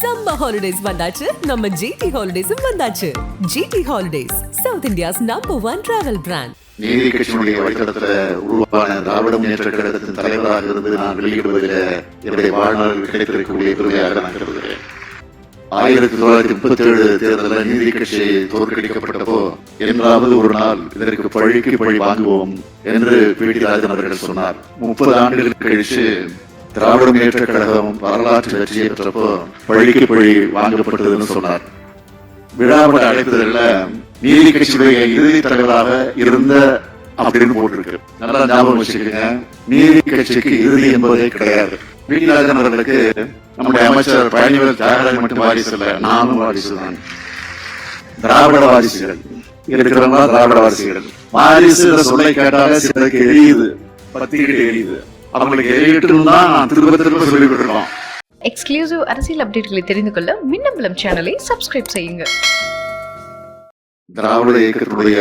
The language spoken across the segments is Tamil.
சம்மர் ஹாலிடேஸ் வந்தாச்சு. நம்ம ஜிடி ஹாலிடேஸும் வந்தாச்சு. GT holidays South India's number one travel brand நீதி கட்சியினுடைய வழித்தடத்தில் உருவான திராவிட முன்னேற்ற கழகத்தின் தலைவராக இருந்து நான் வெளியிடுவதில் என்னுடைய வாழ்நாள் கிடைத்திருக்கக்கூடிய பெருமையாக நான் கருதுகிறேன். ஆயிரத்தி தொள்ளாயிரத்தி முப்பத்தி ஏழு தேர்தலில் நீதி கட்சி தோற்கடிக்கப்பட்டப்போ என்றாவது ஒரு நாள் இதற்கு பழிக்கு பழி வாங்குவோம் என்று பி டி ராஜன் அவர்கள் சொன்னார். முப்பது ஆண்டுகள் கழித்து திராவிட முன்னேற்ற கழகம் வரலாற்று வெற்றியை பெற்றப்போ பழிக்கு பழி வாங்கப்பட்டதுன்னு சொன்னார். விழாவோட அழைப்பதில் நீதி கட்சியுடைய இறுதி தலைவராக இருந்த அப்படின்னு போட்டிருக்கு. நல்லா ஞாபகம் வச்சுக்கோங்க. நீதி கட்சிக்கு இறுதி என்பதே கிடையாது. வீட்டிலாஜன் அவர்களுக்கு நம்முடைய அமைச்சர் பழனிவேல் தியாகராஜன் மட்டும் வாரிசு இல்ல நானும் வாரிசு தான். திராவிட வாரிசுகள். இருக்கிறவங்க திராவிட வாரிசுகள். வாரிசு சொல்லை கேட்டாலே சிலருக்கு எரியுது பத்திக்கிட்டு எரியுது. அவங்களுக்கு எரியட்டும் தான் நான் திரும்ப திரும்ப சொல்லிக்கிட்டு இருக்கோம் எக்ஸ்க்ளூசிவ் அரசியல் அப்டேட்களை தெரிந்து கொள்ள மின்னம்பலம் சேனலை சப்ஸ்கிரைப் செய்யுங்க. திராவிட இயக்கத்தினுடைய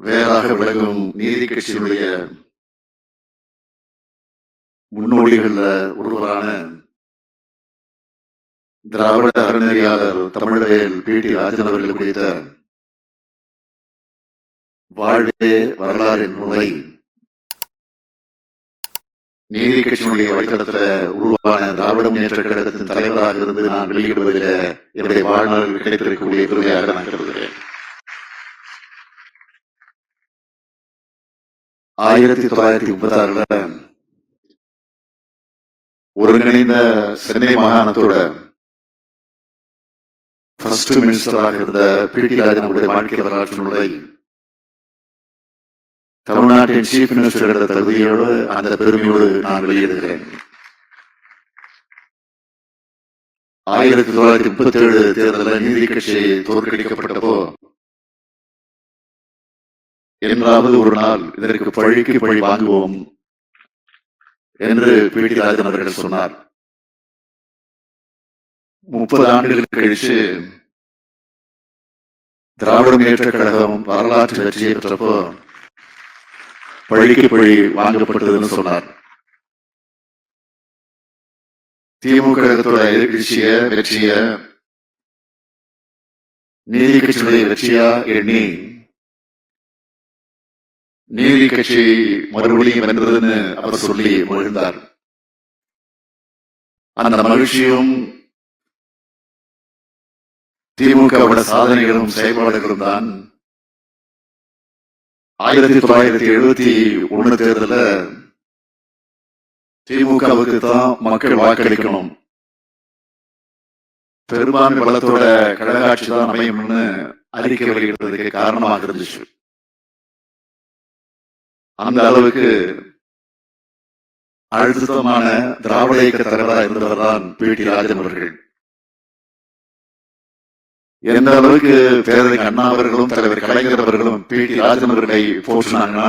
வேறாக விளங்கும் நீதி கட்சியினுடைய முன்னோடிகள்ல ஒருவரான திராவிட அறநெறியாளர் தமிழவேல் பி. டி. ராஜன் அவர்கள் குறித்த வாழ்வே வரலாறு நூலை நீதி கட்சியினுடைய வழித்தடத்துல உருவான திராவிட முன்னேற்ற கழகத்தின் தலைவராக இருந்து நான் வெளியிடுவதில் என்னுடைய வாழ்நாள் கிடைத்திருக்கக்கூடிய பெருமையாக நான் கருதுகிறேன். ஆயிரத்தி தொள்ளாயிரத்தி முப்பத்தி ஆறுல ஒருங்கிணைந்த சென்னை மாகாணத்தோட ஃபர்ஸ்ட் மினிஸ்டராக இருந்த பி டி ராஜன் அவருடைய வாழ்க்கை வரலாற்று நூலை தமிழ்நாட்டின் சீஃப் மினிஸ்டர் என்ற தகுதியோடு அந்த பெருமையோடு நான் வெளியிடுகிறேன் ஆயிரத்தி தொள்ளாயிரத்தி முப்பத்தி ஏழு தேர்தலில் நீதி கட்சி தோற்கடிக்கப்பட்டப்போ என்றாவது ஒரு நாள் இதற்கு பழிக்கு பழி வாங்குவோம் என்று பி. டி. ராஜன் அவர்கள் சொன்னார். முப்பது ஆண்டுகள் கழிச்சு திராவிட முன்னேற்ற கழகம் வரலாற்று வெற்றியை பெற்றப்போ பழிக்கு பழி வாங்கப்பட்டதுன்னு சொன்னார். திமுக கழகத்தோட எழுச்சிய வெற்றிய நீதி கட்சியுடைய வெற்றியா எண்ணி நீதி கட்சி மறுபடியும் வென்றதுன்னு அவர் சொல்லி மகிழ்ந்தார். அந்த மகிழ்ச்சியும் திமுகவோட சாதனைகளும் செயல்பாடுகளும் தான் ஆயிரத்தி தொள்ளாயிரத்தி எழுபத்தி ஒண்ணு தேர்தல திமுகவுக்கு தான் மக்கள் வாக்களிக்கணும். பெரும்பான்மை பலத்தோட கழகாட்சி தான் அமையும்னு அறிக்கை வெளியிடுறதுக்கு காரணமாக இருந்துச்சு. அந்த அளவுக்கு அழுத்தமான திராவிட இயக்க தலைவராக இருந்தவர் தான் பி டி ராஜன் அவர்கள். எந்த அளவுக்கு பேரறிஞர் அண்ணா அவர்களும் தலைவர் கலைஞர் அவர்களும் பி டி ராஜன் அவர்களை போற்றினாங்கன்னா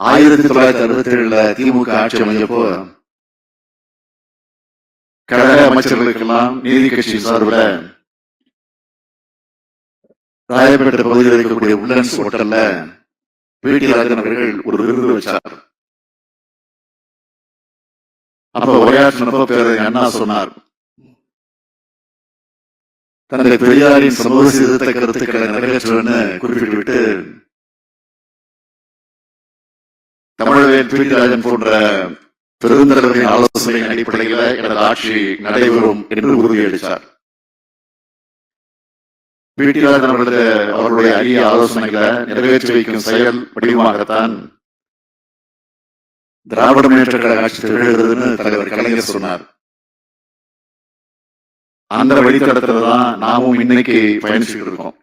ஆயிரத்தி தொள்ளாயிரத்தி அறுபத்தி ஏழுல திமுக ஆட்சி அமைஞ்சப்போ கழக அமைச்சர்களுக்கெல்லாம் நீதி கட்சி சார்பில் ராயப்பேட்டை பகுதியில் இருக்கக்கூடிய உள்ளன்ஸ் ஹோட்டல்ல பி டி ராஜன் அவர்கள் ஒரு விருது வச்சார். அப்ப உரையாற்றினப்ப பேரறிஞர் அண்ணா சொன்னார் தன்னுடைய பெரியாரின் சமூக சீர்திருத்த கருத்துக்களை நிறைவேற்றுவேன்னு குறிப்பிட்டுவிட்டு தமிழவேன் பி ராஜன் போன்ற பெருந்தலைவர்களின் ஆலோசனையின் அடிப்படையில் எனது ஆட்சி நடைபெறும் என்று உறுதியளித்தார். பி அவர்களது அவர்களுடைய அரிய ஆலோசனைகளை நிறைவேற்றி வைக்கும் செயல் வடிவமாகத்தான் திராவிட முன்னேற்ற கழக ஆட்சி திகழ்கிறதுன்னு தலைவர் கலைஞர் சொன்னார். அந்த வழித்தடத்துல தான் நாமும் இன்னைக்கு பயணிச்சுட்டு இருக்கோம்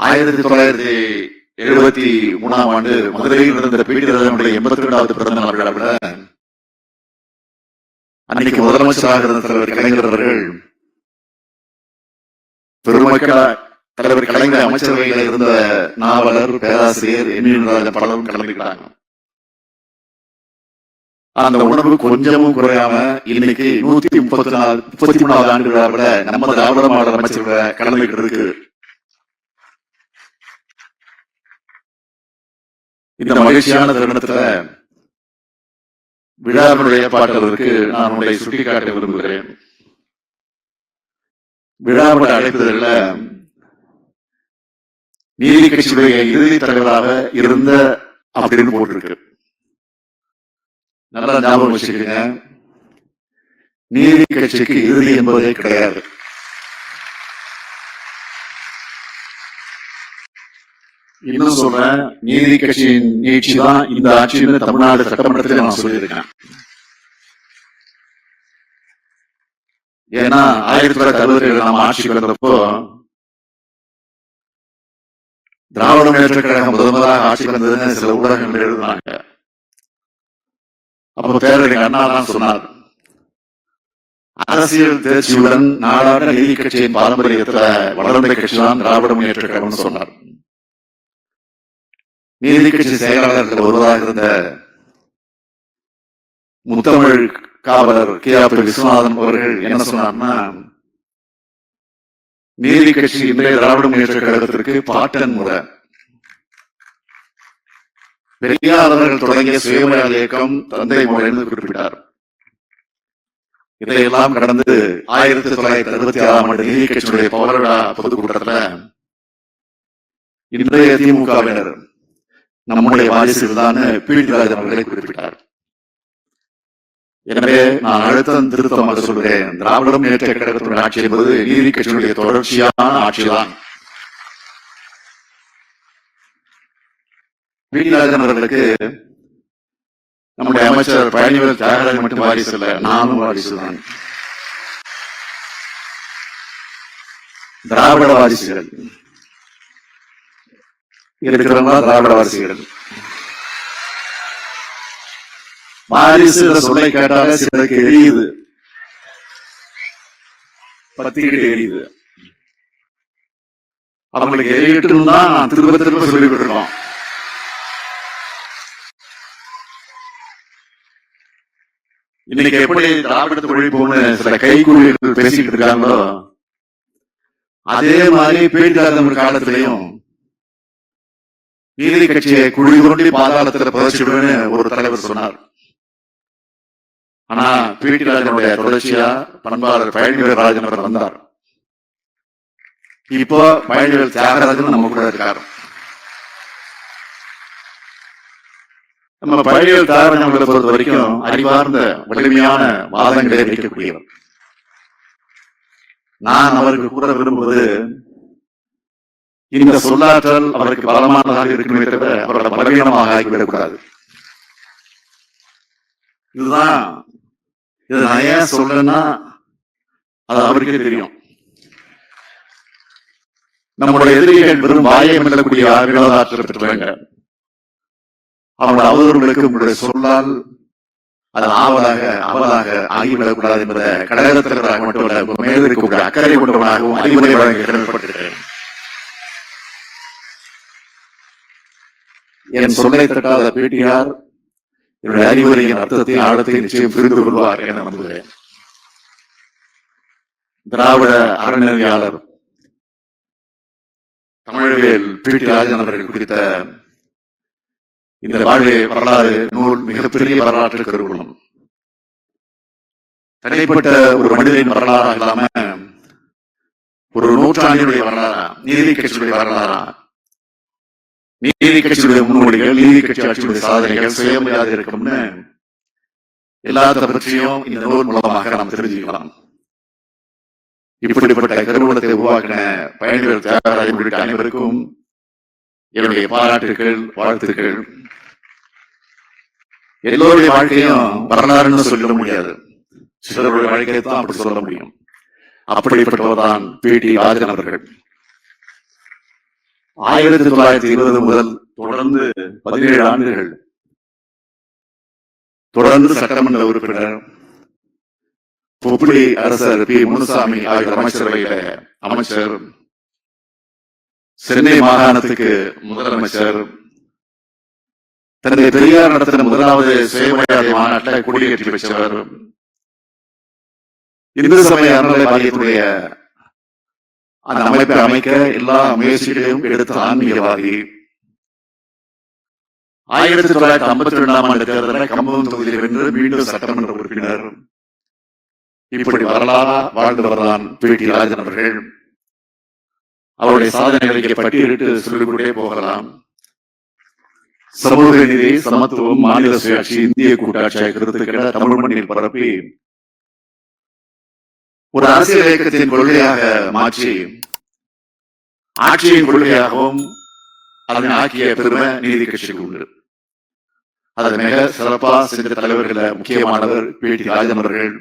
ஆயிரத்தி தொள்ளாயிரத்தி எழுபத்தி மூணாம் ஆண்டு மதுரையில் நடந்த பி எண்பத்தி ரெண்டாவது பிறந்த நாள் விழாவில் அன்னைக்கு முதலமைச்சராக இருந்த தலைவர் கலைஞர் அவர்கள் பெருமக்கள தலைவர் கலைஞர் அமைச்சரவையில் இருந்த நாவலர் பேராசிரியர் என் பலரும் கலந்துக்கிட்டாங்க. அந்த உணர்வு கொஞ்சமும் குறையாம இன்னைக்கு நூத்தி முப்பத்தி நாலு முப்பத்தி மூணாவது ஆண்டு விழாவில் நம்ம திராவிட மாடல் அமைச்சரவை கலந்துகிட்டு இருக்கு. இந்த மகிழ்ச்சியான தருணத்துல விழாவினுடைய ஏற்பாட்டாளருக்கு நான் உங்களை சுட்டிக்காட்ட விரும்புகிறேன். விழாவோட அழைப்புதல்ல நீதி கட்சியுடைய இறுதி தலைவராக இருந்த அப்படின்னு போட்டிருக்கு. நல்லா ஞாபகம் வச்சுக்கோங்க. நீதி கட்சிக்கு இறுதி என்பதே கிடையாது. இன்னும் சொல்றேன் நீதி கட்சியின் நீட்சி தான் இந்த ஆட்சின்னு தமிழ்நாடு சட்டமன்றத்தில் நான் சொல்லியிருக்கேன். ஏன்னா ஆயிரத்தி தொள்ளாயிரத்தி அறுபத்தி ஏழு நம்ம ஆட்சிக்கு வந்தப்போ திராவிட முன்னேற்ற கழகம் முதல் முதலாக ஆட்சிக்கு வந்ததுன்னு சில ஊடகங்கள் எழுதுனாங்க. அப்போ பேரறிஞர் அண்ணா தான் சொன்னார். அரசியல் தேர்ச்சியுடன் நாடாட நீதி கட்சியின் பாரம்பரியத்துல வளர்ந்த கட்சி தான் திராவிட முன்னேற்ற கழகம்னு சொன்னார். நீதி கட்சி செயலாளர்கள் ஒருவராக இருந்த முத்தமிழ் காவலர் கே ஆர் பி விஸ்வநாதன் அவர்கள் என்ன சொன்னார்னா நீதி கட்சி இன்றைய திராவிட முன்னேற்ற கழகத்திற்கு பாட்டன் முறை. பெரியார் அவர்கள் தொடங்கிய சுயமரியாதை இயக்கம் தந்தை முறை என்று குறிப்பிட்டார். இதையெல்லாம் கடந்து ஆயிரத்தி தொள்ளாயிரத்தி அறுபத்தி ஆறாம் ஆண்டு நீதி கட்சியுடைய பவரடா பொதுக்கூட்டத்துல இன்றைய திமுகவினர் நம்முடைய வாரிசுகள் தான் பீடிராஜன் அவர்களை குறிப்பிட்டார். எனவே நான் அழுத்தம் திருத்தமாக சொல்கிறேன். திராவிட முன்னேற்ற கழகத்தினுடைய ஆட்சி என்பது நீதி கட்சியினுடைய தொடர்ச்சியான ஆட்சிதான். பீடி அவர்களுக்கு நம்முடைய அமைச்சர் பழனிவேல் தியாகராஜன் மட்டும் வாரிசு இல்ல நானும் வாரிசு தான். திராவிட வாரிசுகள். இருக்கிறவங்க திராவிட வாரிசுகள். வாரிசு சொல்லை கேட்டாலே சிலருக்கு எரியுது. பத்திக்கிட்டு எரியுது. அவங்களுக்கு எரியட்டும் தான் திரும்ப திரும்ப சொல்லிவிட்டுருக்கோம் இன்னைக்கு எப்படி திராவிடத்து ஒழிப்புன்னு சில கைக்கூலிகள் பேசிக்கிட்டு இருக்காங்களோ அதே மாதிரி பேட்டியாளர் காலத்திலையும் நீதி கட்சியை குழி தோண்டி பாதாளத்தில் புதைச்சிடுவேன்னு ஒரு தலைவர் சொன்னார். ஆனா பிடி ராஜனுடைய தொடர்ச்சியா பண்பாளர் பழனிவேல் ராஜன் அவர் வந்தார். இப்போ பழனிவேல் தியாகராஜன் நம்ம கூட இருக்காரு. நம்ம பழையல் தியாகராஜன் பொறுத்த வரைக்கும் அறிவார்ந்த வலிமையான வாதங்களை வைக்கக்கூடியவர். நான் அவருக்கு கூற விரும்புவது இந்த சொல்லாற்றல் அவருக்கு பலமானதாக இருக்குமே தவிர அவரோட பலவீனமாக ஆகிவிடக்கூடாது. இதுதான் இது நான் ஏன் சொல்றேன்னா அது அவருக்கே தெரியும். நம்முடைய எதிரிகள் வெறும் வாயை மெல்லக்கூடிய ஆற்றல் பெற்றவங்க அவங்களோட அவதூறுகளுக்கு உங்களுடைய சொல்லால் அது ஆவலாக அவலாக ஆகிவிடக்கூடாது என்பதை கழகத்தினராக மட்டுமல்ல உங்க இருக்கக்கூடிய அக்கறை கொண்டவனாகவும் அறிவுரை வழங்க கடமைப்பட்டிருக்கிறேன் என் சொல்லை தட்டாத பேட்டியார் என்னுடைய அறிவுரையின் அர்த்தத்தை ஆழத்தை நிச்சயம் புரிந்து கொள்வார் என நம்புகிறேன். திராவிட அறநிலையாளர் தமிழ்வேல் பி டி ராஜன் அவர்கள் குறித்த இந்த வாழ்வே வரலாறு நூல் மிகப்பெரிய வரலாற்று கருவூலம். தனிப்பட்ட ஒரு மனிதனின் வரலாறா இல்லாம ஒரு நூற்றாண்டினுடைய வரலாறா? நீதி கட்சியுடைய வரலாறா? நீதி கட்சியுடைய முன்னோடிகள் நீதி கட்சி ஆட்சியுடைய சாதனைகள் சுயமரியாதை இருக்கும்னு எல்லாத்த பற்றியும் இந்த நூல் மூலமாக நாம் தெரிஞ்சுக்கலாம். இப்படிப்பட்ட கருவூலத்தை உருவாக்கின பயணிகள் தியாகராஜன் அனைவருக்கும் என்னுடைய பாராட்டுகள் வாழ்த்துக்கள். எல்லோருடைய வாழ்க்கையும் வரலாறுன்னு சொல்ல முடியாது. சிலருடைய வாழ்க்கையை தான் அப்படி சொல்ல முடியும். அப்படிப்பட்டவர்தான் பி. டி. ராஜன் அவர்கள். ஆயிரத்தி தொள்ளாயிரத்தி இருபது முதல் தொடர்ந்து பதினேழு ஆண்டுகள். தொடர்ந்து சட்டமன்ற உறுப்பினர். பொப்புளி அரசர் பி. முனுசாமி ஆகிய அமைச்சரவையில அமைச்சர். சென்னை மாகாணத்துக்கு முதலமைச்சர் தன்னை பெரியார் நடத்தின முதலாவது சுயமரியாதை மாநாட்டில் கொடியேற்றி வச்சவர் இந்து சமய அறநிலை வாரியத்துடைய அந்த அமைப்பை அமைக்க எல்லா முயற்சிகளையும் எடுத்த ஆன்மீகவாதி. ஆயிரத்தி தொள்ளாயிரத்தி ஐம்பத்தி இரண்டாம் ஆண்டு தேர்தலில் கம்பம் தொகுதியில் வென்று மீண்டும் சட்டமன்ற உறுப்பினர். இப்படி வரலாறா வாழ்ந்து வரலான் பி டி ராஜன் அவர்கள். அவருடைய சாதனைகளை இங்கே பட்டியலிட்டு சொல்லிக்கொண்டே போகலாம். சமூக நீதி சமத்துவம் மாநில சுயாட்சி இந்திய கூட்டாட்சி ஆகிய கருத்துக்களை தமிழ் மண்ணில் பரப்பி ஒரு அரசியல் இயக்கத்தின் கொள்கையாக மாற்றி ஆட்சியின் கொள்கையாகவும் அதனை ஆக்கிய பெருமை நீதி கட்சிக்கு உண்டு. அதை மிக சிறப்பாக சென்ற தலைவர்கள முக்கியமானவர் பி டி ராஜன் அவர்கள்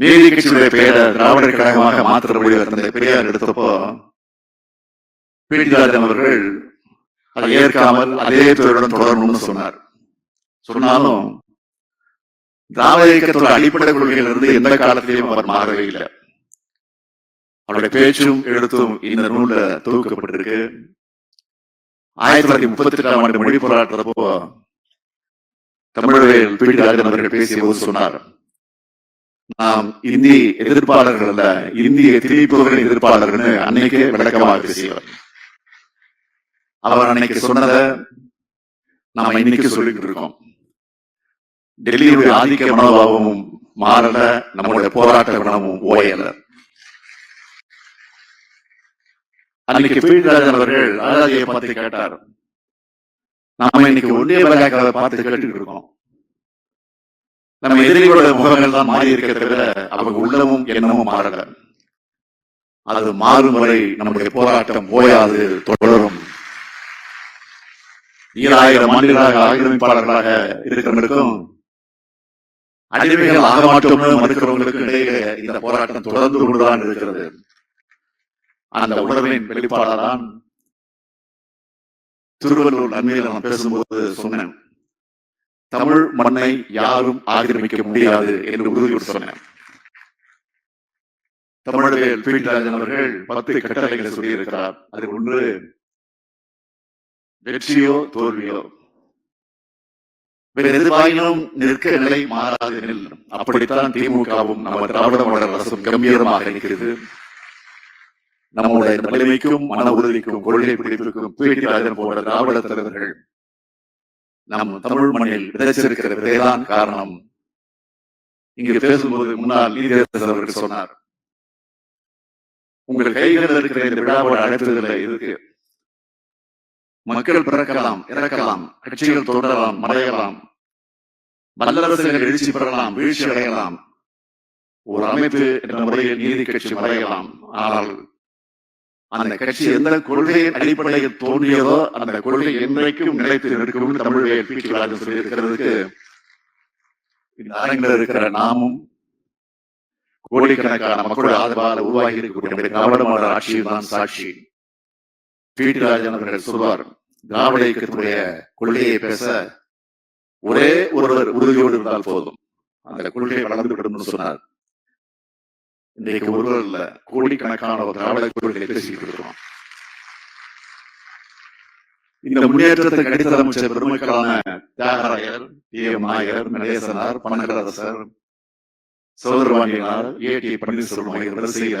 நீதி கட்சியுடைய பெயரை திராவிடர் கழகமாக மாத்திர முடிவு தந்தை பெரியார் எடுத்தப்போ பி டி ராஜன் அவர்கள் அதை ஏற்காமல் அதே துறையுடன் தொடரணும்னு சொன்னார். சொன்னாலும் திராவிட இயக்கத்தோட அடிப்படை கொள்கையிலிருந்து எந்த காலத்திலையும் அவர் மாறவே இல்லை. அவருடைய பேச்சும் எழுத்தும் இந்த நூல்ல தொகுக்கப்பட்டிருக்கு. ஆயிரத்தி தொள்ளாயிரத்தி முப்பத்தி எட்டாம் ஆண்டு மொழி போராட்டத்தப்போ தமிழர்கள் பி டி ராஜன் அவர்கள் பேசிய போது சொன்னார் நாம் இந்தி எதிர்ப்பாளர்கள் அல்ல இந்திய திணிப்புகளின் எதிர்ப்பாளர்கள்னு அன்னைக்கு விளக்கமாக பேசியவர். அவர் அன்னைக்கு சொன்னத நாம இன்னைக்கு சொல்லிட்டு இருக்கோம். டெல்லியுடைய ஆதிக்க மனோபாவமும் மாறல நம்மளுடைய போராட்ட குணமும் ஓயல. அன்னைக்கு பீழ்ராஜன் அவர்கள் அழகாதியை பார்த்து கேட்டார். நாம இன்னைக்கு ஒன்றிய விளையாக்களை பார்த்து கேட்டுக்கிட்டு இருக்கோம். நம்ம எதிரிகளோட முகங்கள் தான் மாறி இருக்க தவிர அவங்க உள்ளமும் எண்ணமும் மாறல. அது மாறும் வரை நம்முடைய போராட்டம் ஓயாது தொடரும். ஈராயிரம் ஆண்டுகளாக ஆக்கிரமிப்பாளர்களாக இருக்கிறவங்களுக்கும் அடிமைகள் ஆக மாட்டோம்னு மறுக்கிறவங்களுக்கு இடையே இந்த போராட்டம் தொடர்ந்து கொண்டுதான் இருக்கிறது. அந்த உணர்வின் வெளிப்பாடாதான் திருவள்ளூர் நன்மையில் நான் பேசும்போது சொன்னேன். தமிழ் மண்ணை யாரும் ஆக்கிரமிக்க முடியாது என்று உறுதியோடு சொன்னேன் தமிழர்கள் பி அவர்கள் பத்து கட்டளைகளை சொல்லியிருக்கிறார். அதில் ஒன்று வெற்றியோ தோல்வியோ? வேறு எதிர்வாயினும் நிற்க நிலை மாறாது எனில் அப்படித்தான் திமுகவும் நம்ம திராவிட மாடல் அரசும் கம்பீரமாக இருக்கிறது. நம்முடைய நிலைமைக்கும் மன உறுதிக்கும் கொள்கை பிடிப்பிற்கும் பி போன்ற திராவிட தலைவர்கள் நம் தமிழ் மண்ணில் விதைச்சிருக்கிற விதைதான் காரணம். இங்கு பேசும்போது முன்னாள் நீதியரசர் அவர்கள் சொன்னார். உங்கள் கைகளில் இருக்கிற இந்த விழாவோட அழைப்புதல இருக்கு மக்கள் பிறக்கலாம் இறக்கலாம் கட்சிகள் தொடரலாம் மறையலாம். வல்லரசுகள் எழுச்சி பெறலாம் வீழ்ச்சி அடையலாம். ஒரு அமைப்பு என்ற முறையில் நீதி கட்சி மறையலாம். ஆனால் அந்த கட்சி எந்த கொள்கையின் அடிப்படையில் தோன்றியதோ அந்த கொள்கை என்றைக்கும் நிலைத்து நிற்கும் தமிழக பி ராஜன் சொல்லியிருக்கிறதுக்கு இந்த அரங்கில் இருக்கிற நாமும் கோடிக்கணக்கான மக்களுடைய ஆதரவால் உருவாகி இருக்கக்கூடிய திராவிட மாடல் ஆட்சியில் தான் சாட்சி. பி. டி. ராஜன் அவர்கள் சொல்வார் திராவிட இயக்கத்துடைய கொள்கையை பேச ஒரே ஒருவர் உறுதியோடு இருந்தால் போதும். அந்த கொள்கை வளர்ந்து விடும் சொன்னார். இன்றைக்கு ஒருவர் இல்ல கோடிக்கணக்கான ஒரு திராவிட கொள்கையை பேசிட்டு இருக்கிறோம் இந்த முன்னேற்றத்தை அடித்தள அமைச்ச பெருமக்களான தியாகராயர் டி நாயர் நடேசனார் பனகரசர் சோதரவாணியனார் ஏ. டி. பன்னீர்செல்வம் அவர்கள் செய்த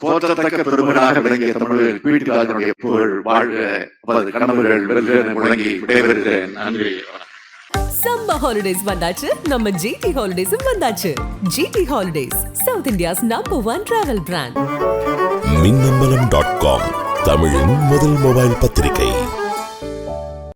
போற்றத்தக்க பெருமையாக விளங்கிய தமிழர்கள் பி. புகழ் வாழ்க அவரது கனவுகள் வெல்க முழங்கி விடைபெறுகிறேன். நன்றி. சம்மர் ஹாலிடேஸ் வந்தாச்சு நம்ம ஜிடி ஹாலிடேஸும் வந்தாச்சு. GT holidays South India's number one travel brand Minnambalam dot com தமிழின் முதல் மொபைல் பத்திரிகை.